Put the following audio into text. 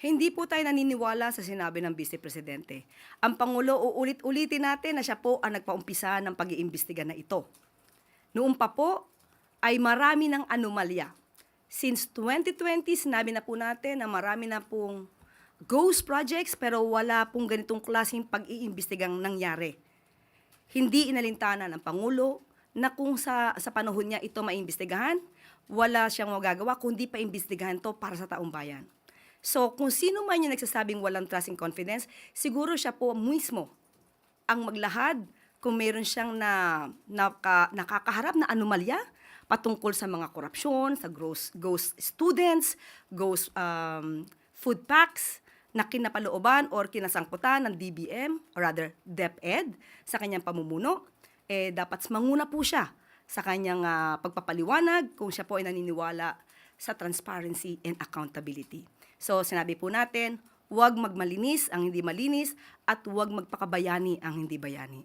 Hindi po tayo naniniwala sa sinabi ng Vice Presidente. Ang Pangulo, uulit-ulitin natin na siya po ang nagpaumpisa ng pag-iimbestiga na ito. Noong pa po, ay marami ng anomalya. Since 2020, sinabi na po natin na marami na pong ghost projects pero wala pong ganitong klaseng pag-iimbestigang nangyari. Hindi inalintana ng Pangulo na kung sa, sa panahon niya ito maimbestigahan, wala siyang magagawa kundi paimbestigahan to para sa taong bayan. So kung sino man yung nagsasabing walang trust and confidence, siguro siya po mismo ang maglahad kung meron siyang na, naka, nakakaharap na anomalya patungkol sa mga korupsyon, sa ghost, ghost students, ghost um, food packs na kinapalooban or kinasangkutan ng DBM, or rather DepEd, sa kanyang pamumuno, eh dapat manguna po siya sa kanyang ah, pagpapaliwanag kung siya po ay naniniwala sa transparency and accountability. So sinabi po natin, huwag magmalinis ang hindi malinis at huwag magpakabayani ang hindi bayani.